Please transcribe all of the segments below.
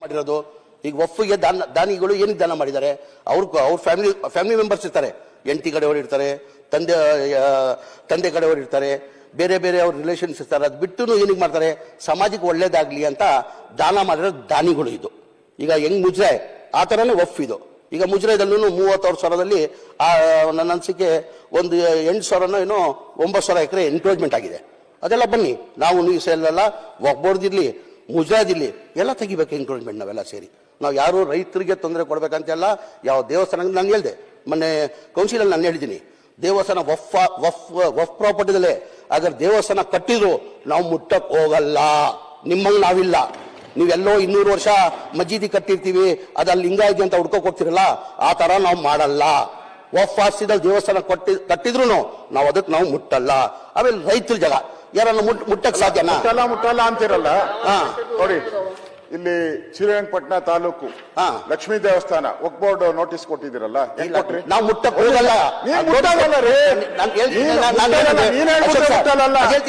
ಮಾಡಿರೋದು. ಈಗ ಒಫ್ಗೆ ದಾನ, ದಾನಿಗಳು ಏನು ದಾನ ಮಾಡಿದ್ದಾರೆ? ಅವ್ರ ಅವ್ರ ಫ್ಯಾಮಿಲಿ ಫ್ಯಾಮಿಲಿ ಮೆಂಬರ್ಸ್ ಇರ್ತಾರೆ. ಎಂಟಿ ಕಡೆಯವರು ಇರ್ತಾರೆ, ತಂದೆ ತಂದೆ ಕಡೆಯವರು ಇರ್ತಾರೆ, ಬೇರೆ ಬೇರೆ ಅವ್ರ ರಿಲೇಷನ್ಸ್ ಇರ್ತಾರೆ. ಅದು ಬಿಟ್ಟು ಏನಿಗೆ ಮಾಡ್ತಾರೆ? ಸಮಾಜಕ್ಕೆ ಒಳ್ಳೇದಾಗಲಿ ಅಂತ ದಾನ ಮಾಡಿರೋ ದಾನಿಗಳು ಇದು. ಈಗ ಹೆಂಗ್ ಮುಜ್ರೆ, ಆ ಥರನೇ ಒಫ್ ಇದು ಈಗ ಮುಜ್ರೆದಲ್ಲೂ ಮೂವತ್ತಾರು ಸಾವಿರದಲ್ಲಿ, ಆ, ನನ್ನ ಅನಿಸಿಕೆ ಒಂದು ಎಂಟು ಸಾವಿರನೋ ಏನೋ ಒಂಬತ್ತು ಸಾವಿರ ಎಕರೆ ಎನ್ಕ್ರೋಚ್ಮೆಂಟ್ ಆಗಿದೆ. ಅದೆಲ್ಲ ಬನ್ನಿ. ನಾವು ನೀವು ಸೇರಲ್ಲ ಮುಜರಾದಿರ್ಲಿ ಎಲ್ಲ ತೆಗಿಬೇಕು ಎನ್ಕ್ರೋಚ್ಮೆಂಟ್ ನಾವೆಲ್ಲ ಸೇರಿ. ನಾವು ಯಾರು ರೈತರಿಗೆ ತೊಂದರೆ ಕೊಡಬೇಕಂತೆಲ್ಲ ಯಾವ ದೇವಸ್ಥಾನ ನಾನು ಹೇಳಿದೆ. ಮೊನ್ನೆ ಕೌನ್ಸಿಲಲ್ಲಿ ನಾನು ಹೇಳಿದ್ದೀನಿ. ದೇವಸ್ಥಾನ ವಫ್ ವಫ್ ವಫ್ ಪ್ರಾಪರ್ಟಿದಲ್ಲೇ ಅದ್ರ ದೇವಸ್ಥಾನ ಕಟ್ಟಿದ್ರು ನಾವು ಮುಟ್ಟಕ್ಕೆ ಹೋಗಲ್ಲ. ನಿಮ್ಮಂಗೆ ನಾವಿಲ್ಲ. ನೀವೆಲ್ಲೋ ಇನ್ನೂರು ವರ್ಷ ಮಜೀದಿ ಕಟ್ಟಿರ್ತೀವಿ ಅದಲ್ಲಿ ಲಿಂಗಾಯತಿ ಅಂತ ಹುಡ್ಕೋ ಹೋಗ್ತಿರಲ್ಲ ಆ ಥರ ನಾವು ಮಾಡಲ್ಲ. ವಫ್ ಆಸ್ತಿದಲ್ಲಿ ದೇವಸ್ಥಾನ ಕೊಟ್ಟಿ ಕಟ್ಟಿದ್ರು ನಾವು ಅದಕ್ಕೆ ನಾವು ಮುಟ್ಟಲ್ಲ. ಆಮೇಲೆ ರೈತರ ಜಾಗ. ಯಾರನ್ನ ಮುಟ್ ಮುಟ್ಟಕ್ ಸಾಧ್ಯನಾ? ಮುಟ್ಟಲ್ಲ ಮುಟ್ಟಲ್ಲ ಅಂತಿರಲ್ಲ? ಹಾ. ನೋಡಿ. ಇಲ್ಲಿ ಶ್ರೀರಂಗಪಟ್ಟಣ ತಾಲೂಕು ಹಾ. ಲಕ್ಷ್ಮೀ ದೇವಸ್ಥಾನ ಬೋರ್ಡ್ ನೋಟಿಸ್ ಕೊಟ್ಟಿದ್ದೀರಲ್ಲ ಹೆಂಗ್ ಕೊಟ್ರಿ ನಾವು ಮುಟ್ಟಕ್ ಹೋಗಲ್ಲ ರೀ. ನಾನ್ ಹೇಳ್ತೀನಿ, ನೀನು ನಾನ್- ನಾನ್. ನೀನ್ ಅಶೋಕ್ ಸರ್,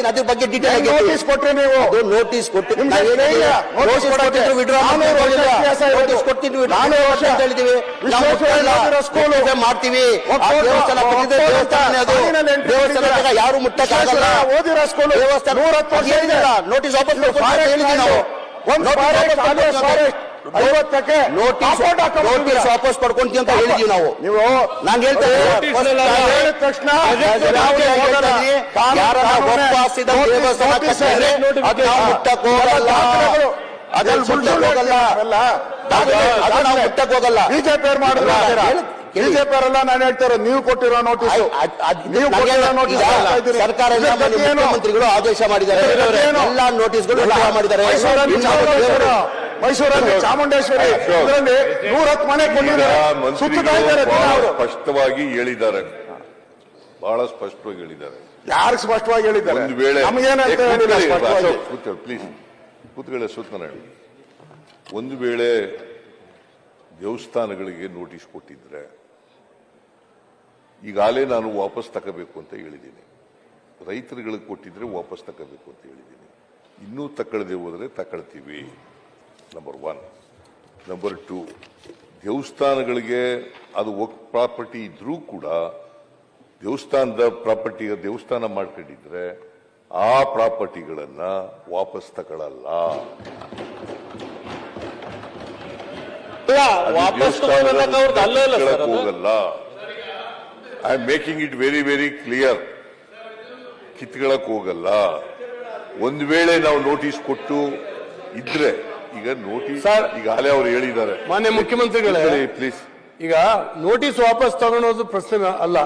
ಅದ್ರ ಬಗ್ಗೆ ಡೀಟೇಲ್ ಹೆಂಗ್ ನೋಟಿಸ್ ಕೊಟ್ರಿ ನೀವು ನೋಟಿಸ್ ಕೊಟ್ಟು ನಿಮ್ಗೆ ನಾವ್ ಏನ್ ಧೈರ್ಯ? ಹೇಳಿದ್ವಿ? ನೋಟಿಸ್ ನೋಟಿಸ್ ಕೊಡಕ್ಕೆ? ಕೊಟ್ಟಿದ್ರು withdraw ನಾನೂರು ಮಾಡ್ತೀವಿ ವರ್ಷ ಹೇಳಿಲ್ಲ. ಇತಿಹಾಸ ಇರೋದು. ನೋಟಿಸ್ ಕೊಟ್ಟಿದ್ದು withdraw ನಾನೂರು ಮಾಡ್ತೀವಿ ಅಂತ ವರ್ಷ. ಹೇಳಿದೀವಿ ನಾವು ವಿಶ್ವೇಶ್ವರಯ್ಯ ಮುಟ್ಟಲ್ಲ. ಮಾಡ್ತೀವಿ ಆ ಒಪ್ಪಂದ- ದೇವಸ್ಥಾನ ಕಟ್ಟಿದ್ರೆ ಒಪ್ಪಂದ ದೇವಸ್ಥಾನನೇ ಅದು ಸಾಲಿನಲ್ಲಿ entry ದೇವಸ್ಥಾನ ಮಾಡಿದ್ದೀರಾ? ಜಾಗ ಯಾರು ಮುಟ್ಟಕ್ಕಾಗಲ್ಲ ವಿಶ್ವೇಶ್ವರಯ್ಯ ಓದಿರೋ ಸ್ಕೂಲು. ನೂರ ಹತ್ತು ವರ್ಷ ಇದೆ. ನೋಟಿಸ್ ವಾಪಸ್ ಇದು ಕೊಡ್ಬೇಕು ಅಂತ ಫಾರೆಸ್ಟ್ ಹೇಳಿದ್ವಿ ನಾವು ಒಂದು ನೋಟಿಸ್ ವಾಪಸ್ ಪಡ್ಕೊಂತೀವಿ ಅಂತ. ಹೇಳಿದೀವಿ ನಾವು. ನೀವು ನಾನು ಹೇಳ್ತಾ ನೋಟಿಸ್ ಇಲ್ಲ. ಹೇಳಿದ ತಕ್ಷಣ ಯಾರನ್ನ ಒಪ್ಪಾಸಿದ ದೇವಸ್ಥಾನ ಕಟ್ಟಿದ್ರೆ ಅದು ನಾವು ಮುಟ್ಟಕ್ ಹೋಗಲ್ಲ. ಅದ್ರಲ್ಲಿ ಮುಟ್ಟಕ್ ಹೋಗಲ್ಲ. ಬಿಜೆಪಿ ಮಾಡಿದ್ರು ಹೇಳಿ- ಹೇಳಿ. ಬಿಜೆಪಿ ಅವರೆಲ್ಲ ನಾನು ಹೇಳ್ತಾರ ನೀವು ಕೊಟ್ಟಿರೋ ನೋಟಿಸ್ ನೀವು ಕೊಟ್ಟಿರೋ ನೋಟಿಸ್ ಈಗ ಸರ್ಕಾರ ಎಲ್ಲ ಮಾನ್ಯ ಮುಖ್ಯಮಂತ್ರಿಗಳು ಆದೇಶ ಮಾಡಿದ್ದಾರೆ. ಏನು? ಎಲ್ಲಾ ನೋಟಿಸ್ಗಳು ವಿಡ್ರಾ ಮಾಡಿದ್ದಾರೆ. ಮೈಸೂರಲ್ಲಿ ಇನ್ನು ಚಾಮುಂಡೇಶ್ವರಿ. ಮೈಸೂರಲ್ಲಿ ಚಾಮುಂಡೇಶ್ವರಿ ಇದರಲ್ಲಿ ನೂರ ಮನೆ ಕೊಟ್ಟಿದ್ದಾರೆ ಸುತ್ತುತ್ತಾ ಇದ್ದಾರೆ ಬಹಳ ಅವರು. ಸ್ಪಷ್ಟವಾಗಿ ಹೇಳಿದ್ದಾರೆ. ಬಹಳ ಸ್ಪಷ್ಟವಾಗಿ ಹೇಳಿದ್ದಾರೆ. ಯಾರು ಸ್ಪಷ್ಟವಾಗಿ ಹೇಳಿದ್ದಾರೆ? ಒಂದು ವೇಳೆ ನಮಗೇನಂತ ಹೇಳಿಲ್ಲ ಸ್ಪಷ್ಟವಾಗಿ. ಪ್ಲೀಸ್ ಕೂತ್ಕೊಳ್ಳಿ ಹೇಳಿ ಒಂದು ವೇಳೆ ದೇವಸ್ಥಾನಗಳಿಗೆ ನೋಟಿಸ್ ಕೊಟ್ಟಿದ್ರೆ ಈಗಾಗಲೇ ನಾನು ವಾಪಸ್ ತಗೋಬೇಕು ಅಂತ ಹೇಳಿದ್ದೀನಿ. ರೈತರುಗಳಿಗೆ ಕೊಟ್ಟಿದ್ರೆ ವಾಪಸ್ ತಗೋಬೇಕು ಅಂತ ಹೇಳಿದ್ದೀನಿ. ಇನ್ನೂ ತಗೊಳ್ಳದೆ ಹೋದರೆ ತಗೊಳ್ತೀವಿ. ನಂಬರ್ ಒನ್ ನಂಬರ್ ಟು ದೇವಸ್ಥಾನಗಳಿಗೆ ಅದು ಒಕ್ ಪ್ರಾಪರ್ಟಿ ಇದ್ರೂ ಕೂಡ ದೇವಸ್ಥಾನದ ಪ್ರಾಪರ್ಟಿ ದೇವಸ್ಥಾನ ಮಾಡ್ಕೊಂಡಿದ್ರೆ ಆ ಪ್ರಾಪರ್ಟಿಗಳನ್ನ ವಾಪಸ್ ತಗೊಳ್ಳಲ್ಲ. ಹೋಗಲ್ಲ. I am making it very very clear ಕಿತ್ಕೊಳ್ಳಕ್ ಹೋಗಲ್ಲ. ಒಂದ್ ವೇಳೆ ನಾವು ನೋಟಿಸ್ ಕೊಟ್ಟು ಇದ್ರೆ ಈಗ ನೋಟಿಸ್ ಈಗ ಈಗಾಗಲೇ ಅವ್ರು ಹೇಳಿದ್ದಾರೆ. ಮಾನ್ಯ ಮುಖ್ಯಮಂತ್ರಿಗಳೇ ಪ್ಲೀಸ್ ಈಗ ನೋಟಿಸ್ ವಾಪಸ್ ತಗೊಳೋದು ಪ್ರಶ್ನೆ ಅಲ್ಲ.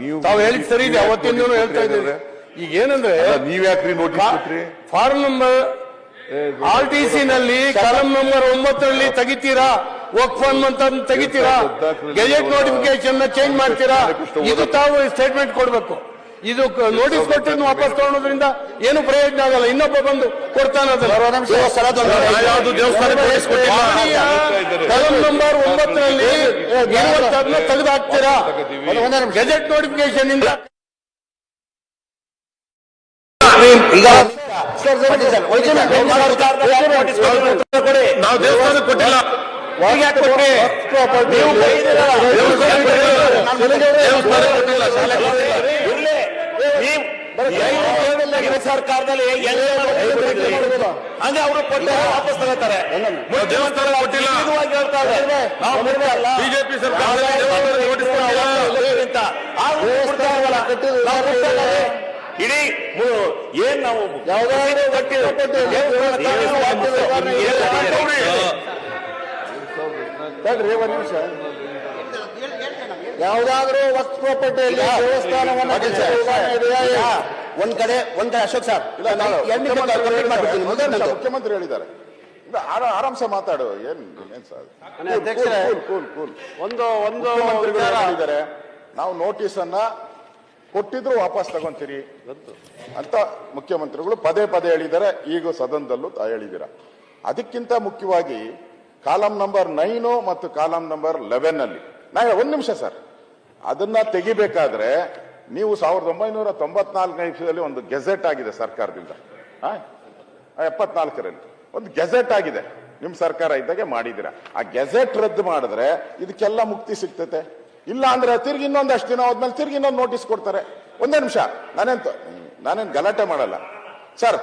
ನೀವು ತಾವು ಹೇಳಿದ್ ಸರಿ ಇದೆ ನೀವು ಅವತ್ತಿಂದನೂ ಹೇಳ್ತಾ ಇದ್ದೀವಿ? ಈಗ ಏನಂದ್ರೆ ನೀವ್ ಯಾಕ್ರಿ ನೋಟಿಸ್ ಕೊಟ್ರಿ? Form number R T C ನಲ್ಲಿ ಕಲಂ ನಂಬರ್ ಒಂಬತ್ತರಲ್ಲಿ ತೆಗಿತೀರಾ? ವರ್ಕ್ ಫಾರ್ಮ್ ಅಂತ ತೆಗಿತೀರಾ? ಗೆಜೆಟ್ ನೋಟಿಫಿಕೇಶನ್ ಚೇಂಜ್ ಮಾಡ್ತೀರಾ? ಇದು ತಾವು ಸ್ಟೇಟ್ಮೆಂಟ್ ಕೊಡಬೇಕು. ಇದು ನೋಟಿಸ್ ಕೊಟ್ಟಿದ್ದು ವಾಪಸ್ ತಗೊಳೋದ್ರಿಂದ ಏನು ಪ್ರಯೋಜನ ಆಗಲ್ಲ. ಇನ್ನೊಬ್ಬ ಬಂದು ಕೊಡ್ತಾನೆ. ಕಲಂ ನಂಬರ್ ಒಂಬತ್ತರಲ್ಲಿ ಇರುವಂತಹದನ್ನ ತೆಗೆದು ಹಾಕ್ತೀರಾ ಗೆಜೆಟ್ ನೋಟಿಫಿಕೇಶನ್ ಇಂದ. ಈಗ. ನಾವು ದೇವಸ್ಥಾನಕ್ಕೆ ಕೊಟ್ಟಿಲ್ಲ. ನೀವು. ನೀವು ಸರ್ಕಾರದಲ್ಲಿ ಎಲ್ಲಿ ಹಂಗೆ ಅವರು ಪಟ್ಟೆ ವಾಪಸ್ ತಗೋತಾರೆ. ದೇವಸ್ಥಾನ ಕೊಟ್ಟಿಲ್ಲ. ನಾವು. ಬಿಜೆಪಿ ಸರ್ಕಾರದಲ್ಲಿ ದೇವಸ್ಥಾನಕ್ಕೆ ನೋಟಿಸ್ ಕೊಟ್ಟಿಲ್ಲ. ಅಂತ. ತಡ್ರಿ ಒಂದ್ ನಿಮಿಷ. ಯಾವುದಾದ್ರೂ ವಸ್ತು ಪ್ರಾಪರ್ಟಿಯಲ್ಲಿ ದೇವಸ್ಥಾನವನ್ನು ಒಂದ್ ಕಡೆ ಒಂದ್ ಕಡೆ ಅಶೋಕ್ ಸರ್. ಮುಖ್ಯಮಂತ್ರಿ ಹೇಳಿದ್ದಾರೆ. ಆರಾಮ್ಸ ಆರ- ಆರಾಮ್ಸೆ ಮಾತಾಡು. ಏನ್ ಏನ್ ಸರ್? ಅಧ್ಯಕ್ಷರೇ, ಕೂಲ್ ಕೂಲ್ ಒಂದು ಒಂದು ಹೇಳಿದ್ದಾರೆ. ನಾವು ನೋಟಿಸ್ ಅನ್ನ ಕೊಟ್ಟಿದ್ರು ವಾಪಸ್ ತಗೊಂತೀರಿ ಅಂತ ಮುಖ್ಯಮಂತ್ರಿಗಳು ಪದೇ ಪದೇ ಹೇಳಿದ್ದಾರೆ. ಈಗ ಸದನದಲ್ಲೂ ಹೇಳಿದಿರ ಹೇಳಿದ್ದೀರಾ. ಅದಕ್ಕಿಂತ ಮುಖ್ಯವಾಗಿ ಕಾಲಂ ನಂಬರ್ ನೈನು ಮತ್ತು ಕಾಲಂ ನಂಬರ್ ಲೆವೆನ್ ಅಲ್ಲಿ. ನಾ ಒಂದು ನಿಮಿಷ ಸರ್. ಅದನ್ನ ತೆಗಿಬೇಕಾದ್ರೆ ನೀವು ಸಾವಿರದ ಒಂಬೈನೂರ ತೊಂಬತ್ನಾಲ್ಕನೇ ಇಸ್ವಿಯಲ್ಲಿ ಒಂದು ಗೆಜೆಟ್ ಆಗಿದೆ ಸರ್ಕಾರದಿಂದ. ಎಪ್ಪತ್ನಾಲ್ಕರಲ್ಲಿ. ಒಂದು ಗೆಜೆಟ್ ಆಗಿದೆ. ನಿಮ್ಮ ಸರ್ಕಾರ ಇದ್ದಾಗೆ ಮಾಡಿದಿರ ಆ ಗೆಜೆಟ್ ರದ್ದು ಮಾಡಿದ್ರೆ ಇದಕ್ಕೆಲ್ಲ ಮುಕ್ತಿ ಸಿಗ್ತತೆ. ಇಲ್ಲ ಅಂದ್ರೆ ತಿರ್ಗಿ ಇನ್ನೊಂದಷ್ಟು ದಿನ ಹೋದ್ಮೇಲೆ ತಿರ್ಗಿ ಇನ್ನೊಂದು ನೋಟಿಸ್ ಕೊಡ್ತಾರೆ. ಒಂದೇ ನಿಮಿಷ. ನಾನೇನ್ ನಾನೇನ್ ಗಲಾಟೆ ಮಾಡಲ್ಲ. ಸರ್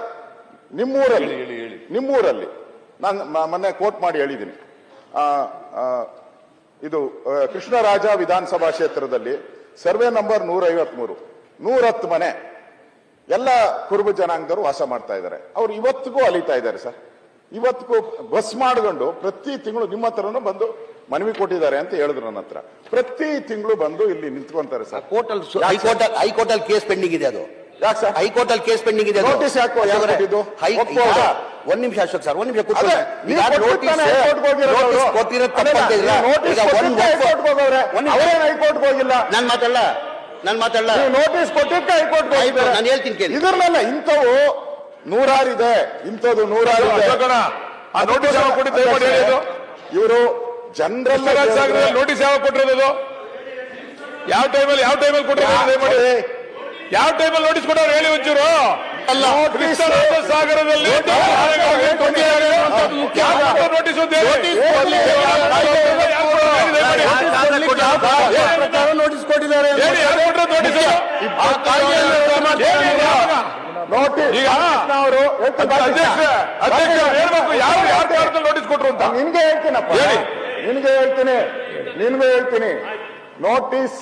ನಿಮ್ಮೂರಲ್ಲಿ ನಿಮ್ಮೂರಲ್ಲಿ ನಾನು ಮೊನ್ನೆ ಕೋಟ್ ಮಾಡಿ ಹೇಳಿದ್ದೀನಿ. ಇದು ಕೃಷ್ಣರಾಜ ವಿಧಾನಸಭಾ ಕ್ಷೇತ್ರದಲ್ಲಿ ಸರ್ವೆ ನಂಬರ್ ನೂರ ಐವತ್ಮೂರು ನೂರತ್ತು ಮನೆ. ಎಲ್ಲ ಕುರುಬ ಜನಾಂಗದವರು ವಾಸ ಮಾಡ್ತಾ ಇದ್ದಾರೆ. ಅವ್ರು ಇವತ್ತಿಗೂ ಅಲಿತಾ ಇದ್ದಾರೆ ಸರ್. ಇವತ್ತಿಗೂ ಬಸ್ ಮಾಡ್ಕೊಂಡು ಪ್ರತಿ ತಿಂಗಳು ನಿಮ್ಮ ಹತ್ರನೂ ಬಂದು ಮನವಿ ಕೊಟ್ಟಿದ್ದಾರೆ ಅಂತ ಹೇಳಿದ್ರು ನನ್ನ ಹತ್ರ. ಪ್ರತಿ ತಿಂಗಳು ಬಂದು ಇಲ್ಲಿ ನಿಂತ್ಕೊಂತಾರೆ ಸರ್. ಕೋರ್ಟಲ್ ಹೈಕೋರ್ಟ್ ಹೈಕೋರ್ಟ್ ಅಲ್ಲಿ ಕೇಸ್ ಪೆಂಡಿಂಗ್ ಇದೆ ಅದು. ಯಾಕೆ ಸರ್? ಹೈಕೋರ್ಟ್ ಅಲ್ಲಿ ಕೇಸ್ ಪೆಂಡಿಂಗ್ ಇದೆ ನೋಟಿಸ್ ಯಾಕೋ- ಯಾಕೆ ಕೊಟ್ಟಿದ್ದು? ಒಂದ್ ನಿಮಿಷ ಅಶೋಕ್ ಸರ್ ಒಂದ್ ನಿಮಿಷ ಹೈಕೋರ್ಟ್ಗೆ ಹೋಗಿಲ್ಲ. ನಾನ್ ಮಾತಾಡಲ್ಲ ನಾನ್ ಮಾತಾಡಲ್ಲ ನೀವು ನೋಟಿಸ್ ಕೊಟ್ಟಿದ್ಕೆ ಹೈಕೋರ್ಟ್ ನಾನು ಹೇಳ್ತೀನಿ ಕೇಳಿ. ಇದ್ರಲ್ಲ ಇಂಥವು ನೂರಾರಿದೆ ಇಂಥದ್ದು ನೂರಾರು ಕೊಟ್ಟಿದ್ದು ಇದು. ಇವರು ಜನರಲ್ ನೋಟಿಸ್ ಯಾವಾಗ ಕೊಟ್ಟಿರೋದು? ಯಾವ ಟೈಮಲ್ಲಿ ಯಾವ ಟೈಮಲ್ಲಿ ಕೊಟ್ಟಿರೋದು ಯಾವ ಟೈಮಲ್ಲಿ ನೋಟಿಸ್ ಕೊಟ್ಟವ್ರು ಹೇಳಿ ಒಂಚೂರು. ಅಲ್ಲ ಕೃಷ್ಣರಾಜ ಸಾಗರದಲ್ಲಿ ನೋಟಿಸ್ ಕೊಟ್ಟಿದ್ದಾರೆ? ಅವರು ಹೇಳ್ಬೇಕು ಯಾರು ಯಾರು ನೋಟಿಸ್ ಕೊಟ್ರು ಅಂತ ನಿನ್ಗೆ ಹೇಳ್ತೀನಪ್ಪ ಹೇಳಿ. ನಿನ್ಗೆ ಹೇಳ್ತೀನಿ ನಿನ್ಗೆ ಹೇಳ್ತೀನಿ ನೋಟಿಸ್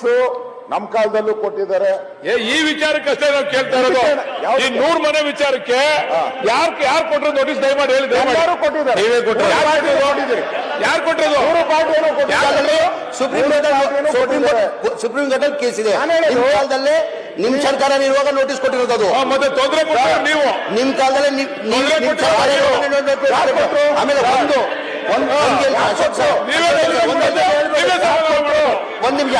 ನಮ್ ಕಾಲದಲ್ಲೂ ಕೊಟ್ಟಿದ್ದಾರೆ. ಏ, ಈ ವಿಚಾರಕ್ಕಷ್ಟೇ ನಾವು ಕೇಳ್ತಾ ಇರೋದು. ಯಾವ್ದು? ಈ ನೂರ್ ಮನೆ ವಿಚಾರಕ್ಕೆ ಯಾರು ಯಾರು ಕೊಟ್ಟರು ನೋಟಿಸ್ ದಯಮಾಡಿ ಹೇಳಿ ದಯಮಾಡಿ. ಎಲ್ಲರೂ ಕೊಟ್ಟಿದ್ದಾರೆ. ನೀವೇ ಕೊಟ್ಟಿರೋದು. ಯಾರು ಪಾರ್ಟಿ ನೋಡಿದಿರಿ ಯಾರು ಕೊಟ್ಟಿರೋದು? ಮೂರು ಪಾರ್ಟಿಯನ್ನು ಕೊಟ್ಟಿದ್ದಾರೆ. Supreme court supreme court supreme court ಅಲ್ಲಿ ಕೇಸ್ ಇದೆ. ನಾನು ಹೇಳಿದ್ದು- ನಿಮ್ ಕಾಲದಲ್ಲೇ ನಿಮ್ ಸರ್ಕಾರ ಇರುವಾಗ ನೋಟಿಸ್ ಕೊಟ್ಟಿರೋದು ಅದು. ಆ, ಮತ್ತೆ ತೊಂದರೆ ಕೊಟ್ಟರು ನೀವು. ನಿಮ್ ಕಾಲದಲ್ಲೇ ನಿಮ್- ನಿಮ್- ನಿಮ್ ಕೊಟ್ಟಿರೋ ಸರ್ಕಾರ ಯಾರು? ಇರುವಾಗ ನೋಟಿಸ್ ಯಾರು ಕೊಟ್ಟಿರೋದು. ಕೊಟ್ರು? ಆಮೇಲೆ ಒಂದು ಒಂದು ನಿಮಿಷ.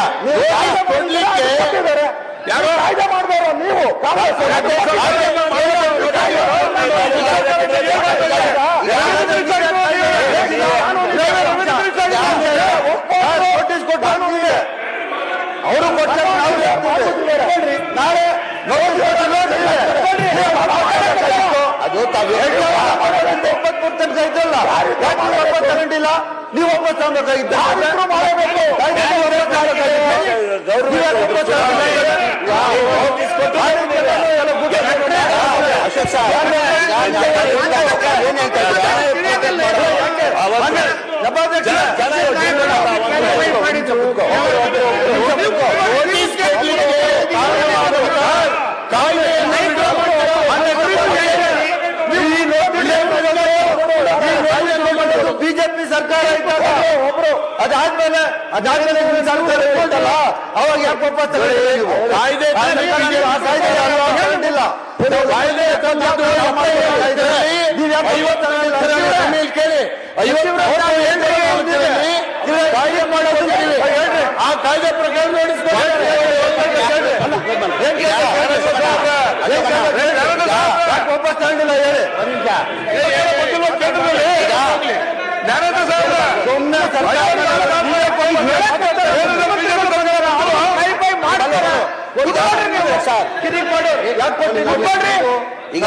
ಯಾರು? ಕಾಯ್ದೆ ಮಾಡ್ದವ್ರು ನೀವು ಅವರು. ಕೊಡ್ತಾರೆ. ನಾಳೆ ಅದು ತಾವು ಇಪ್ಪತ್ಮೂರು ತನಕ ಇದ್ದಲ್ಲ ವಾಪಸ್ ತಗೊಂಡಿಲ್ಲ ನೀವು ವಾಪಸ್ ತಗೊಂಡಾಗಿದ್ದ. ಅಶೋಕ್ ಸರ್ ಏನ್ ಹೇಳ್ತಾ ಬಿಜೆಪಿ ಸರ್ಕಾರ ಇದ್ದಾಗ ಒಬ್ರು ಅದಾದ್ಮೇಲೆ ಅದಾದ್ಮೇಲೆ ಅವಾಗ ಯಾಕೆ ವಾಪಸ್? ಕಾಯ್ದೆ ಕೇಳಿ. ಕಾಯ್ದೆ ಮಾಡೋದು. ಆ ಕಾಯ್ದೆ ಪ್ರಕಾರ ಯಾಕೆ ವಾಪಸ್ ತಗೊಂಡಿಲ್ಲ? ಹೇಳಿ. ಈಗ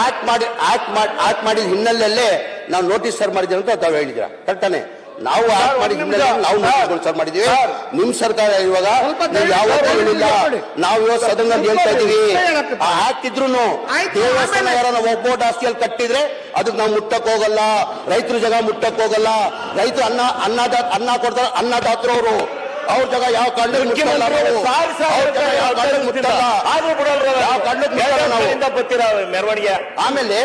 ಆಕ್ಟ್ ಮಾಡಿ ಆಕ್ಟ್ ಮಾಡಿ ಆಕ್ಟ್ ಮಾಡಿದ ಹಿನ್ನೆಲೆಯಲ್ಲೇ ನಾವು ನೋಟಿಸ್ ಸರ್ ಮಾಡಿದ್ದೀವಿ ಅಂತ ತಾವು ಹೇಳಿದ್ರ ಕರೆಕ್ಟಾನೆ ನಾವು ನಾವು ನೋಟಿಸ್ಗಳು ಸರ್. ಮಾಡಿದೀವಿ ನಿಮ್ ಸರ್ಕಾರ ಇವಾಗ ಯಾವತ್ತೂ ಹೇಳಿಲ್ಲ. ನಾವು ಇವತ್ತು ಸದನದಲ್ಲಿ ಹೇಳ್ತಾ ಇದೀವಿ ಹಾಕಿದ್ರು ದೇವಸ್ಥಾನ ಒಪ್ಪೋಟ್ ಆಸ್ತಿಯಲ್ಲಿ ಕಟ್ಟಿದ್ರೆ ಅದಕ್ಕೆ ನಾವು ಮುಟ್ಟಕ್ ಹೋಗಲ್ಲ. ರೈತರು ಜಾಗ ಮುಟ್ಟಕ್ ಹೋಗಲ್ಲ. ರೈತರು ಅನ್ನ ಅನ್ನದ ಅನ್ನ ಕೊಡ್ತಾರೆ ಅನ್ನದಾತರು ಅವರು. ಅವ್ರ ಜಾಗ ಯಾವ ಕಂಡು ಮುಟ್ಟಲ್ಲ ಮೆರವಣಿಗೆ? ಆಮೇಲೆ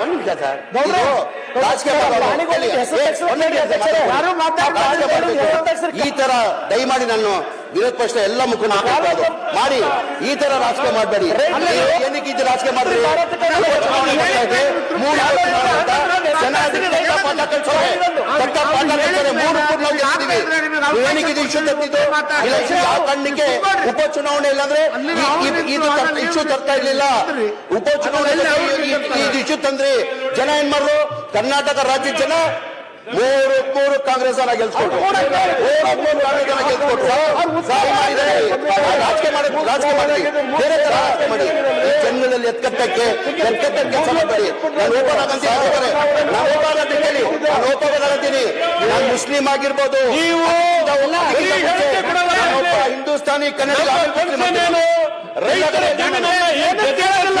ಒಂದ್ ನಿಮಿಷ ಸರ್. ಈ ತರ ದಯಮಾಡಿ ನಾನು ವಿರೋಧ ಪಕ್ಷ ಎಲ್ಲ ಮುಖಂಡ ಮಾಡಿ ಈ ತರ ರಾಜಕೀಯ ಮಾಡಬೇಡಿ. ಏನಕ್ಕೆ ಇದು ರಾಜಕೀಯ ಮಾಡಿದ್ರಿ ಮೂರು. ಏನಕ್ಕೆ ಇದು ಇಶ್ಯೂ ತರ್ತಿದ್ದು? ಎಲೆಕ್ಷನ್ ಯಾವ ಕಣ್ಣಿಗೆ ಉಪಚುನಾವಣೆ ಇಲ್ಲಾಂದ್ರೆ ಇದು ಇಶ್ಯೂ ತರ್ತಾ ಇರ್ಲಿಲ್ಲ. ಉಪಚುನಾವಣೆ ಇದು ಇಶ್ಯೂ ತಂದ್ರಿ. ಜನ ಏನ್ ಮಾಡ್ರು? ಕರ್ನಾಟಕ ರಾಜ್ಯದ ಜನ ಮೂರು ಮೂರು ಕಾಂಗ್ರೆಸ್ ಅನ್ನ ಗೆಲ್ಸ್ಕೊಟ್ರು ಮೂರು ಕಾಂಗ್ರೆಸ್ ಅನ್ನ ಗೆಲ್ಸ್ಕೊಟ್ರು. ರಾಜಕೀಯ ಮಾಡಿ ರಾಜಕೀಯ ಮಾಡಿ ಬೇರೆ ತರ ರಾಜಕೀಯ ಮಾಡಿ ಈ ಜನಗಳಲ್ಲಿ ಎತ್ಕಟ್ಟಕ್ಕೆ ಎತ್ಕಟ್ಟಕ್ಕೆ ಕೆಲಸ ನಾನು ಓಪನ್ ಆಗಂತ ಹೇಳ್ತಾರೆ. ನಾನು ಓಪನ್ ಅಂತ ಕೇಳಿ ನಾನು ಓಪನ್ ಆಗಂತೀನಿ ನಾನು ಮುಸ್ಲಿಂ ಆಗಿರ್ಬೋದು. ನೀವು. ಹಿಂದೂಸ್ತಾನಿ ಕನ್ನಡ ಏನು? ರೈತರ ಜಮೀನನ್ನ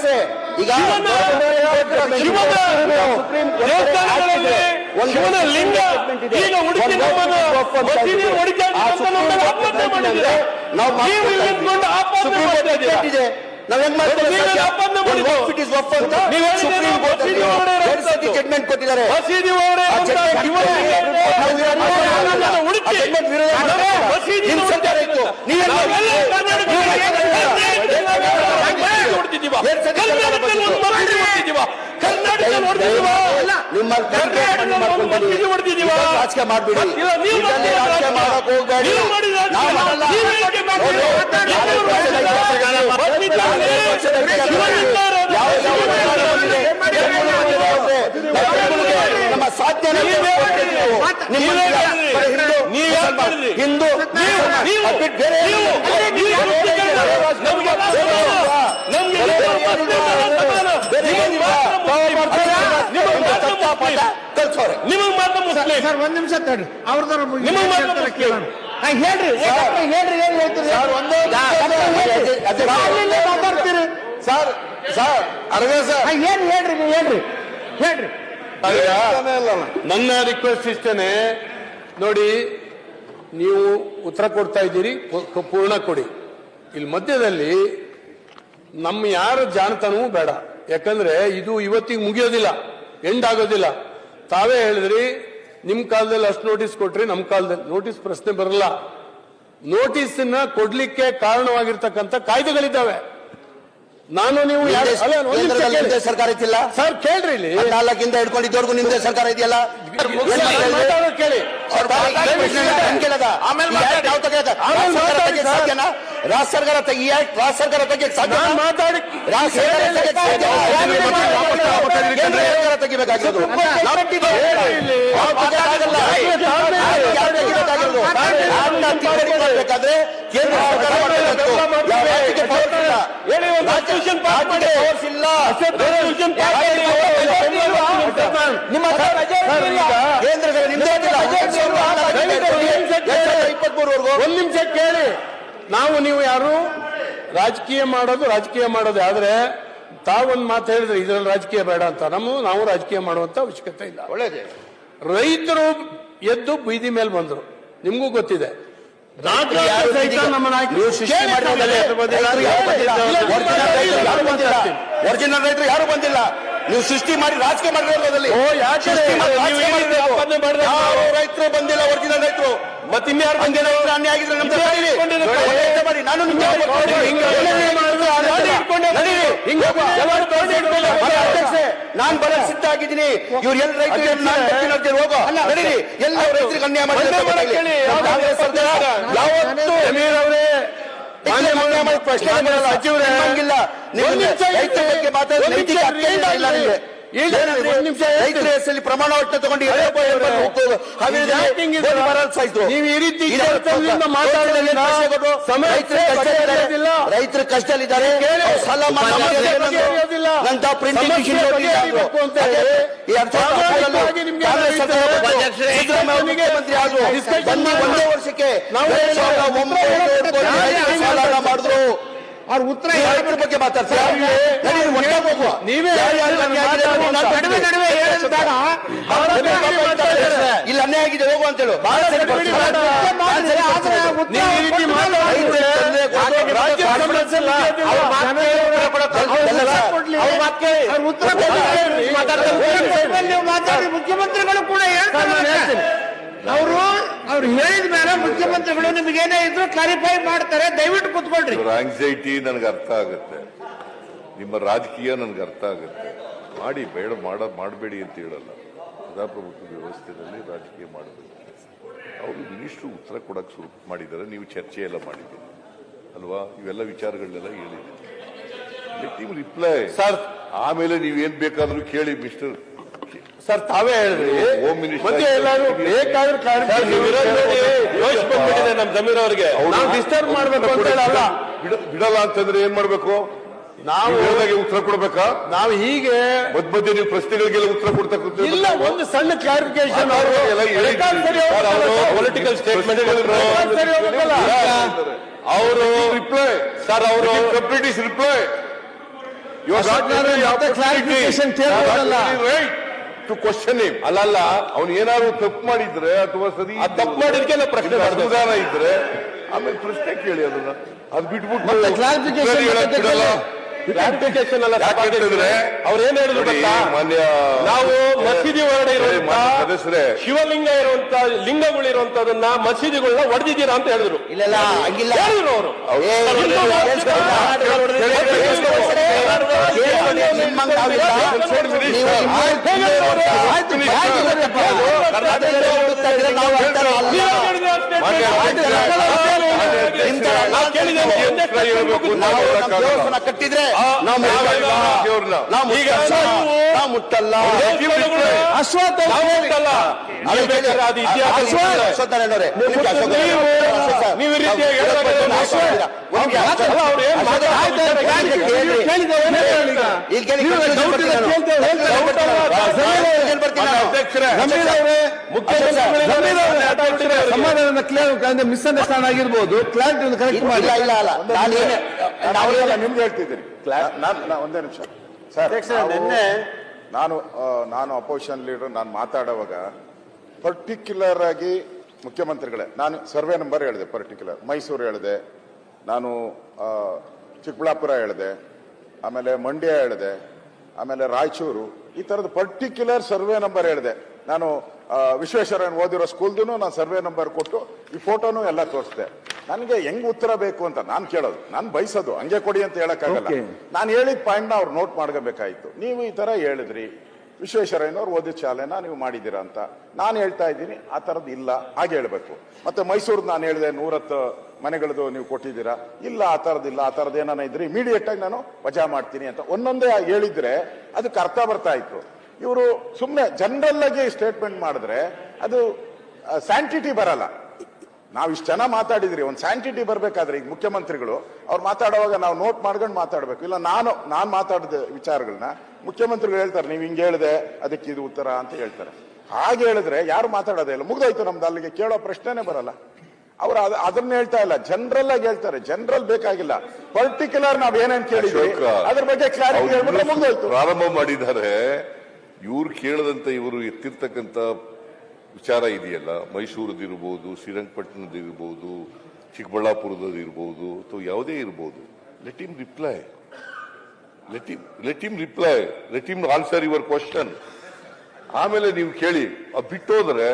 ಅಧ್ಯಕ್ಷೆ ಈಗ ಶಿವನ ಲಿಂಗ ಈಗ ಹುಡುಕಿ ನಾವು ಹೆಂಗ್ ಮಾಡ್ತೀವಿ? Supreme court. ಜಡ್ಮೆಂಟ್ ಕೊಟ್ಟಿದ್ದಾರೆ. ಸರ್ಕಾರ ಇತ್ತು. ನಾವೆಲ್ಲ ಮಾಡಿದ್ರಿ? ಕರ್ನಾಟಕದಲ್ಲಿ ಹೊಡ್ತಿದ್ದೀವ. ಕರ್ನಾಟಕದಲ್ಲಿ ಒಂದು ಮಸೀದಿ ಹೊಡ್ತಿದ್ದೀವ. ಕರ್ನಾಟಕದಲ್ಲಿ ಹೊಡ್ತಿದ್ದೀವ. ನಿಮ್ಮ ಕರ್ನಾಟಕದಲ್ಲಿ ಒಂದು ಮಸೀದಿ ಹೊಡ್ತಿದ್ದೀವ. ಇದನ್ನ ರಾಜಕೀಯ ಮಾಡ್ಬೇಡಿ ರಾಜಕೀಯ. ಮಾಡಕ್ ಹೋಗ್ಬೇಡಿ ನಮ್ಮ ಸಾಧ್ಯ ಹಿಂದೂ, ಬೇರೆ ನಮ್ಗೆ ಇಲ್ಲ. ಇಲ್ಲ. ಮಾತ್ರ ಮುಸ್ಲಿಂ. ಸರ್ ಒಂದ್ ನಿಮಿಷ ತಡ್ರಿ. ಅವ್ರದವ್ರ ನಿಮಗೆ ಮಾತ್ರ ಮುಸ್ಲಿಂ. ಹೇಳ್ರಿ. ಹೇಳ್ರಿ ಏನ್ ಹೇಳ್ತೀರಿ? ಮಾತಾಡ್ತೀರಿ. Sir sir Arvind sir. ಏನ್ ಹೇಳ್ರಿ ನೀವು ಹೇಳ್ರಿ. ಹೇಳ್ರಿ. ನನ್ನ ರಿಕ್ವೆಸ್ಟ್ ಇಷ್ಟೇನೆ. ನೋಡಿ ನೀವು ಉತ್ತರ ಕೊಡ್ತಾ ಇದ್ದೀರಿ ಪೂರ್ಣ ಕೊಡಿ. ಇಲ್ಲಿ ಮಧ್ಯದಲ್ಲಿ ನಮ್ಮ ಯಾರ ಜಾಣತನವೂ ಬೇಡ. ಯಾಕಂದ್ರೆ ಇದು ಇವತ್ತಿಗೆ ಮುಗಿಯೋದಿಲ್ಲ ಎಂಡ್ ಆಗೋದಿಲ್ಲ. ತಾವೇ ಹೇಳಿದ್ರಿ ನಿಮ್ ಕಾಲದಲ್ಲಿ ಅಷ್ಟು ನೋಟಿಸ್ ಕೊಟ್ರಿ ನಮ್ಮ ಕಾಲದಲ್ಲಿ. ನೋಟಿಸ್ ಪ್ರಶ್ನೆ ಬರಲ್ಲ. ನೋಟಿಸ್ನ ಕೊಡ್ಲಿಕ್ಕೆ ಕಾರಣವಾಗಿರ್ತಕ್ಕಂಥ ಕಾಯ್ದೆಗಳಿದ್ದಾವೆ. ನಾನು ನೀವು ಸರ್ಕಾರ ಇತ್ತಿಲ್ಲ ಸರ್ ಕೇಳ್ರಿ ಇಲ್ಲಿ. ನಾಲ್ಕಿಂದ ಹಿಡ್ಕೊಂಡಿದ್ದವರೆಗೂ ನಿಮ್ದೇ ಸರ್ಕಾರ ಇದೆಯಲ್ಲ? ಕೇಳಿ? ರಾಜ್ಯ ಸರ್ಕಾರ. ಸಾಧ್ಯನಾ? ರಾಜ್ಯ ಈ ಆಕ್ಟ್ ರಾಜ್ಯ ಸರ್ಕಾರ ತೆಗಿಯಕ್ ಸಾಧ್ಯ ಮಾತಾಡಿ ರಾಜ್ಯ ಸರ್ಕಾರ ತೆಗಿಬೇಕಾಗಿರೋದು? ಕೇಳಿ, ಕೇಂದ್ರ ಸರ್ಕಾರ ಇಲ್ಲ ಕೇಂದ್ರ. ಇಪ್ಪತ್ಮೂರವರೆಗೂ ಒಂದ್ ನಿಮಿಷ ಕೇಳಿ. ನಾವು ನೀವು ಯಾರು? ರಾಜಕೀಯ ಮಾಡೋದು ರಾಜಕೀಯ ಮಾಡೋದು. ಆದ್ರೆ ತಾವೊಂದು ಮಾತು ಹೇಳಿದ್ರೆ ಇದ್ರಲ್ಲಿ ರಾಜಕೀಯ ಬೇಡ ಅಂತ. ನಮ್ಮ ನಾವು ರಾಜಕೀಯ ಮಾಡುವಂತ ಅವಶ್ಯಕತೆ ಇಲ್ಲ. ಒಳ್ಳೇದೇ. ರೈತರು ಎದ್ದು ಬೀದಿ ಮೇಲೆ ಬಂದ್ರು. ನಿಮಗೂ ಗೊತ್ತಿದೆ. ಒರಿಜಿನಲ್ ರೈತರು ಯಾರು ಬಂದಿಲ್ಲ? ನೀವು ಸೃಷ್ಟಿ ಮಾಡಿ ರಾಜಕೀಯ ಮಾಡಿರೋದ್ರಲ್ಲಿ ಯಾವ ರೈತರು ಬಂದಿಲ್ಲ ಒರಿಜಿನಲ್ ರೈತರು. ಮತ್ತಿನ್ಯಾರು ಬಂದಿಲ್ಲ? ಅನ್ಯಾಯ ಆಗಿದ್ರೆ ನಮ್ದು. ಮಾಡಿ. ನಾನು ಆ ನಾನ್ ಸಿದ್ಧ ಆಗಿದ್ದೀನಿ ಇವ್ರು ಎಲ್ಲ ರೈತರು ಹೋಗೋ. ನಡೀರಿ. ಎಲ್ಲ ರೈತರಿಗೆ ಅನ್ಯಾಯ ಮಾಡಿ ಕಾಂಗ್ರೆಸ್ ಸರ್ಕಾರ ಯಾವತ್ತೂ ಪ್ರಶ್ನೆ. ಸಚಿವರೇ ಒಂದ್ ನಿಮಿಷ. ಬಗ್ಗೆ. ರೈತರ ಹೆಸರಲ್ಲಿ ಪ್ರಮಾಣ ವಚನ ತಗೊಂಡು. ನೀವು ಈ ರೀತಿ ರೈತರು ಕಷ್ಟದಲ್ಲಿದ್ದಾರೆ. ಸಾಲ ಮನ್ನಾ ಸಮಸ್ಯೆ ಮಾಡಿದ್ರೆ ಏನಂದ್ರು? ಬಗೆಹರಿಯೋದಿಲ್ಲ. ನಂತ ಪ್ರಿಂಟಿಂಗ್ ಮಿಷಿನ್ ಸಿದ್ದರಾಮಯ್ಯ ಮುಖ್ಯಮಂತ್ರಿ ಆದ್ರು ಬನ್ನಿ. ಒಂದೇ ವರ್ಷಕ್ಕೆ ಸಾಲ ಮಾಡಿದ್ರು. ಅವ್ರ ಉತ್ತರ ಯಾರ ಬಗ್ಗೆ ಮಾತಾಡ್ತಾರೆ. ನೀವೇ ಇಲ್ಲಿ ಅನ್ಯಾಯ ಆಗಿದೆ ಹೋಗು ಅಂತ ಹೇಳು ಬಹಳ ಸರಿ ಮಾತಾಡಿ ಮುಖ್ಯಮಂತ್ರಿಗಳು ಕೂಡ. ಹೇಳ್ತಾರೆ ಅವರು ಅವ್ರು ಹೇಳಿದ ಮೇಲೆ ಮುಖ್ಯಮಂತ್ರಿಗಳು ನಿಮ್ಗೇನೇ ಇದ್ರು ಕ್ಲಾರಿಫೈ ಮಾಡ್ತಾರೆ. ದಯವಿಟ್ಟು ಕುತ್ಕೊಳ್ರಿ. ಆಂಗ್ಸೈಟಿ ನನಗೆ ಅರ್ಥ ಆಗುತ್ತೆ. ನಿಮ್ಮ ರಾಜಕೀಯ ನನಗೆ ಅರ್ಥ ಆಗುತ್ತೆ. ಮಾಡಿ ಬೇಡ ಮಾಡ ಮಾಡಬೇಡಿ ಅಂತ ಹೇಳಲ್ಲ. ಪ್ರಜಾಪ್ರಭುತ್ವ ವ್ಯವಸ್ಥೆಯಲ್ಲಿ ರಾಜಕೀಯ ಮಾಡಬೇಕು. ಅವರು ಮಿನಿಸ್ಟ್ರು ಉತ್ತರ ಕೊಡಕ್ಕೆ ಶುರು ಮಾಡಿದ್ದಾರೆ. ನೀವು ಚರ್ಚೆ ಎಲ್ಲ ಮಾಡಿದ್ದೀರಿ. ಅಲ್ವಾ? ಇವೆಲ್ಲ ವಿಚಾರಗಳನ್ನೆಲ್ಲ ಹೇಳಿದ್ದೀರಿ. ರಿಪ್ಲೈ ಸರ್ ಆಮೇಲೆ ನೀವೇನ್ ಬೇಕಾದ್ರೂ ಕೇಳಿ ಮಿಸ್ಟರ್ ಸರ್ ತಾವೇ ಹೇಳ್ರಿ. ಹೋಮ್ ಮಿನಿಸ್ಟರ್ ಎಲ್ಲಾರು ಬೇಕಾದ್ರೆ ಸರ್, ನೀವು ಇರೋದ್ ನೋಡಿ ಯೋಚ್ ಬಂದ್ಬಿಟ್ಟಿದೆ ನಮ್ ಜಮೀರ್ ಅವರಿಗೆ. ನಾವು ಡಿಸ್ಟರ್ಬ್ ಮಾಡ್ಬೇಕು ಅಂತ ಹೇಳಲ್ಲ ಬಿಡಲ್ಲ ಅಂತಂದ್ರೆ ಏನ್ ಮಾಡ್ಬೇಕು? ನಾವು ಹೇಳಿದಾಗ ಉತ್ತರ ಕೊಡ್ಬೇಕಾ? ನಾವು ಹೀಗೆ ಮಧ್ಯ ಮಧ್ಯೆ ನೀವು ಪ್ರಶ್ನೆಗಳಿಗೆಲ್ಲ ಉತ್ತರ ಕೊಡ್ತಕ್ಕಂಥ ಇಲ್ಲ ಒಂದು ಸಣ್ಣ ಕ್ಲಾರಿಫಿಕೇಶನ್? ಪೊಲಿಟಿಕಲ್ ಸ್ಟೇಟ್ಮೆಂಟ್ ಅವರು ರಿಪ್ಲೈ ಸರ್ ಅವರು complete is reply to question ಅಲ್ಲಲ್ಲ ಅವನು ಏನಾದ್ರು ತಪ್ಪು ಮಾಡಿದ್ರೆ ಅಥವಾ ಸರಿ ತಪ್ಪು ಮಾಡಿದ್ಕೆ ನಾವು ಪ್ರಶ್ನೆ ಇದ್ರೆ ಆಮೇಲೆ ಪ್ರಶ್ನೆ ಕೇಳಿ ಅದನ್ನ. ಅದು ಬಿಟ್ಬಿಟ್ಟು ಕ್ಲಾರಿಫಿಕೇಶನ್ ಎಲ್ಲ ಸಾಕಿದ್ರೆ ಅವ್ರು ಏನ್ ಹೇಳಿದ್ರು ಗೊತ್ತಾ ನಾವು ಮಸೀದಿ ಹೊರಡೆ ಇರುವಂತ ಶಿವಲಿಂಗ ಇರುವಂತ ಲಿಂಗಗಳು ಇರುವಂತದನ್ನ ಮಸೀದಿಗಳನ್ನ ಹೊಡೆದಿದ್ದೀರಾ ಅಂತ ಹೇಳಿದ್ರು ಇಲ್ಲ ಇಲ್ಲ ಹಂಗಿಲ್ಲ ಹೇಳಿದ್ರು ಅವರು ಆಯ್ತು ದೇವಸ್ಥಾನ ಕಟ್ಟಿದ್ರೆ ಮುಟ್ಟಲ್ಲ. ಅಶ್ವತ್ಥ ನಾವು ರೀತಿಯಾಗಿ ಸಮಾಧಾನ ಮಿಸ್ಅಂಡರ್ಸ್ಟ್ಯಾಂಡ್ ಆಗಿರ್ಬೋದು ಕ್ಲಾರಿಟಿ ಒಂದು ಕರೆಕ್ಟ್ ಮಾಡಿ. ಇಲ್ಲ ಇಲ್ಲ ನಾವೆಲ್ಲ ನಿಮ್ಗೆ ಹೇಳ್ತಿದ್ದೀನಿ. ಒಂದೇ ನಿಮಿಷ. ಸರ್ ನಿನ್ನೆ ನಾನು ನಾನು ಅಪೋಸಿಷನ್ ಲೀಡರ್ ನಾನು ಮಾತಾಡುವಾಗ ಪರ್ಟಿಕ್ಯುಲರ್ ಆಗಿ ಮುಖ್ಯಮಂತ್ರಿಗಳೇ ನಾನು ಸರ್ವೆ ನಂಬರ್ ಹೇಳಿದೆ ಪರ್ಟಿಕ್ಯುಲರ್ ಮೈಸೂರು ಹೇಳಿದೆ. ನಾನು ಆ, ಚಿಕ್ಕಬಳ್ಳಾಪುರ ಹೇಳಿದೆ ಆಮೇಲೆ ಮಂಡ್ಯ ಹೇಳಿದೆ ಆಮೇಲೆ ರಾಯಚೂರು ಈ ಥರದ ಪರ್ಟಿಕ್ಯುಲರ್ ಸರ್ವೆ ನಂಬರ್ ಹೇಳಿದೆ. ನಾನು ಆ, ವಿಶ್ವೇಶ್ವರಯ್ಯನ್ ಓದಿರೋ ಸ್ಕೂಲ್ದು ನಾನು ಸರ್ವೆ ನಂಬರ್ ಕೊಟ್ಟು ಈ ಫೋಟೋನು ಎಲ್ಲ ತೋರಿಸಿದೆ. ನನಗೆ ಹೆಂಗ್ ಉತ್ತರ ಬೇಕು ಅಂತ ನಾನು ಕೇಳೋದು ನಾನು ಬಯಸೋದು ಹಂಗೆ ಕೊಡಿ ಅಂತ ಹೇಳಕ್ಕಾಗಲ್ಲ. ನಾನು ಹೇಳಿದ ಪಾಯಿಂಟ್ನ ಅವ್ರು ನೋಟ್ ಮಾಡ್ಕೋಬೇಕಾಯ್ತು. ನೀವು ಈ ತರ ಹೇಳಿದ್ರಿ. ವಿಶ್ವೇಶ್ವರಯ್ಯನವ್ರು ಓದಿದ ಶಾಲೆನ ನೀವು ಮಾಡಿದ್ದೀರಾ ಅಂತ. ನಾನು ಹೇಳ್ತಾ ಇದ್ದೀನಿ, ಆ ಥರದ್ದು ಇಲ್ಲ. ಹಾಗೆ ಹೇಳಬೇಕು. ಮತ್ತೆ ಮೈಸೂರು ನಾನು ಹೇಳಿದೆ, ನೂರತ್ತು ಮನೆಗಳದು ನೀವು ಕೊಟ್ಟಿದ್ದೀರಾ. ಇಲ್ಲ, ಆ ಥರದ್ದಿಲ್ಲ ಆ ಥರದ್ದು ಏನಾನ ಇದ್ರೆ ಇಮಿಡಿಯೇಟಾಗಿ ನಾನು ವಜಾ ಮಾಡ್ತೀನಿ ಅಂತ. ಒಂದೊಂದೇ ಹೇಳಿದ್ರೆ ಅದಕ್ಕೆ ಅರ್ಥ ಬರ್ತಾ ಇತ್ತು. ಇವರು ಸುಮ್ಮನೆ ಜನರಲ್ ಆಗಿ ಸ್ಟೇಟ್ಮೆಂಟ್ ಮಾಡಿದ್ರೆ ಅದು ಸ್ಯಾಂಟಿಟಿ ಬರಲ್ಲ. ನಾವು ಇಷ್ಟು ಜನ ಮಾತಾಡಿದ್ರಿ ಒಂದು ಸ್ಯಾಂಟಿಟಿ ಬರ್ಬೇಕಾದ್ರೆ ಈಗ ಮುಖ್ಯಮಂತ್ರಿಗಳು ಅವ್ರು ಮಾತಾಡುವಾಗ ನಾವು ನೋಟ್ ಮಾಡ್ಕೊಂಡು ಮಾತಾಡ್ಬೇಕು. ಇಲ್ಲ ನಾನು ನಾನು ಮಾತಾಡಿದ ವಿಚಾರಗಳನ್ನ ಮುಖ್ಯಮಂತ್ರಿಗಳು ಹೇಳ್ತಾರೆ ನೀವು ಹಿಂಗೆ ಹೇಳಿದೆ ಅದಕ್ಕೆ ಇದು ಉತ್ತರ ಅಂತ ಹೇಳ್ತಾರೆ. ಹಾಗೆ ಹೇಳಿದ್ರೆ ಯಾರು ಮಾತಾಡೋದೇ ಇಲ್ಲ. ಮುಗ್ದೋಯ್ತು ನಮ್ದು ಅಲ್ಲಿಗೆ ಕೇಳೋ ಪ್ರಶ್ನೆನೇ ಬರಲ್ಲ. ಅವ್ರು ಅದ ಅದನ್ನ ಹೇಳ್ತಾ ಇಲ್ಲ. ಜನರಲ್ ಆಗಿ ಹೇಳ್ತಾರೆ ಜನರಲ್ ಬೇಕಾಗಿಲ್ಲ. ಪರ್ಟಿಕ್ಯುಲರ್ ನಾವ್ ಏನೇನ್ ಕೇಳಿದ್ವಿ ಅದ್ರ ಬಗ್ಗೆ ಕ್ಲಾರಿಟಿ ಪ್ರಾರಂಭ ಮಾಡಿದ್ದಾರೆ. ಇವ್ರು ಕೇಳದಂತ ಇವರು ಎತ್ತಿರ್ತಕ್ಕಂಥ ವಿಚಾರ ಇದೆಯಲ್ಲ? ಮೈಸೂರದಿರ್ಬೋದು ಶ್ರೀರಂಗಪಟ್ಟಣದಿರ್ಬೋದು ಚಿಕ್ಕಬಳ್ಳಾಪುರದದಿರ್ಬೋದು ಅಥವಾ ಯಾವುದೇ ಇರ್ಬೋದು. Let him reply let him let him reply let him answer your question ಆಮೇಲೆ ನೀವು ಕೇಳಿ. ಅದು ಬಿಟ್ಟೋದ್ರೆ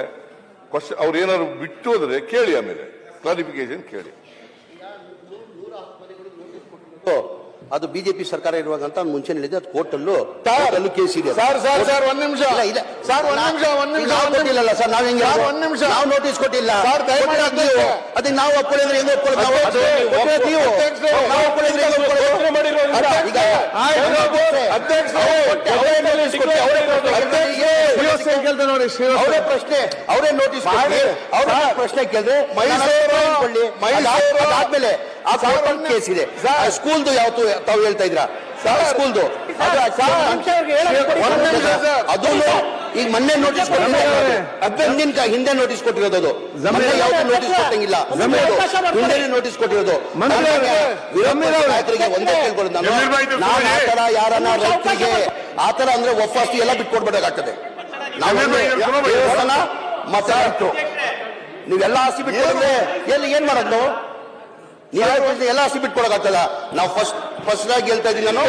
ಕ್ವಶನ್ ಅವ್ರು ಏನಾದ್ರು ಬಿಟ್ಟೋದ್ರೆ ಕೇಳಿ ಆಮೇಲೆ. ಕ್ಲಾರಿಫಿಕೇಶನ್ ಕೇಳಿ. ಅದು ಬಿಜೆಪಿ ಸರ್ಕಾರ ಇರುವಾಗ ಅಂತ ನಾನು ಮುಂಚೆ ಹೇಳಿದೆ ಅದು ಕೋರ್ಟಲ್ಲೂ ಕೋರ್ಟಲ್ಲೂ ಕೇಸ್ ಇದೆ ಸರ್ ಸರ್ ಸರ್ ಒಂದ್ ನಿಮಿಷ. ಇಲ್ಲ ಇಲ್ಲ. ಸರ್ ಒಂದ್ ನಿಮಿಷ ಒಂದ್ ನಿಮಿಷ ನಾವು ಕೊಟ್ಟಿಲ್ಲಲ್ಲ ಸರ್ ನಾವು ಹೆಂಗೆ ಒಂದ್ ನಿಮಿಷ. ನಾವು ನೋಟಿಸ್ ಕೊಟ್ಟಿಲ್ಲ. ಸರ್. ಅದಕ್ಕೆ ನಾವು. ಒಪ್ಕೊಳ್ಳಿ ಅಂದ್ರೆ ಹೆಂಗ್ ಒಪ್ಕೊಳ್ಳೋದು? ನಾವು ನೀವು? ಒಪ್ಕೊಳ್ಳಿ ಅಂದ್ರೆ ಹೆಂಗ್ ಅವರೇ ಪ್ರಶ್ನೆ ಅವರೇ ನೋಟಿಸ್ ಅವರ ಪ್ರಶ್ನೆ ಕೇಳಿದ್ರೆ ಮೈಸೂರು- ಅದಾದ್ಮೇಲೆ ಆ ಕೋರ್ಟಲ್ ಕೇಸ್ ಇದೆ. ಸ್ಕೂಲ್ದು ಯಾವತ್ತು ತಾವು ಹೇಳ್ತಾ ಇದ್ರ ಸ್ಕೂಲ್ದು. ಅದು ಈಗ ಮೊನ್ನೆ ನೋಟಿಸ್ ಹಿಂದಿನ ಹಿಂದೆ ನೋಟಿಸ್ ಕೊಟ್ಟಿರೋದು ಅದು. ಯಾವ್ದು ನೋಟಿಸ್ ಕೊಟ್ಟಂಗಿಲ್ಲ. ಹಿಂದೆ ನೋಟಿಸ್ ಕೊಟ್ಟಿರೋದು. ರೈತರಿಗೆ ಒಂದೇ ಕೇಳ್ಕೊಳ್ಳೋದು ನಾನು. ನಾನು ಆ ತರ ಯಾರನ್ನ ರೈತರಿಗೆ ಆ ತರ ಅಂದ್ರೆ ವಾಪಸ್ ಎಲ್ಲ ಬಿಟ್ಕೊಡ್ಬೇಕಾಗ್ತದೆ. ದೇವಸ್ಥಾನ ರೈತರು ನೀವೆಲ್ಲ ಆಸ್ತಿ ಬಿಟ್ಟು ಎಲ್ಲಿ ಏನ್ ಮಾಡೋದು ಎಲ್ಲ ಹಸಿ ಬಿಟ್ಕೊಡಕ್ಕಾಗ್ತಲ್ಲ ನಾವು ಫಸ್ಟ್ ಫಸ್ಟ್ ಆಗಿ ಹೇಳ್ತಾ ಇದ್ದೀನಿ ನಾನು.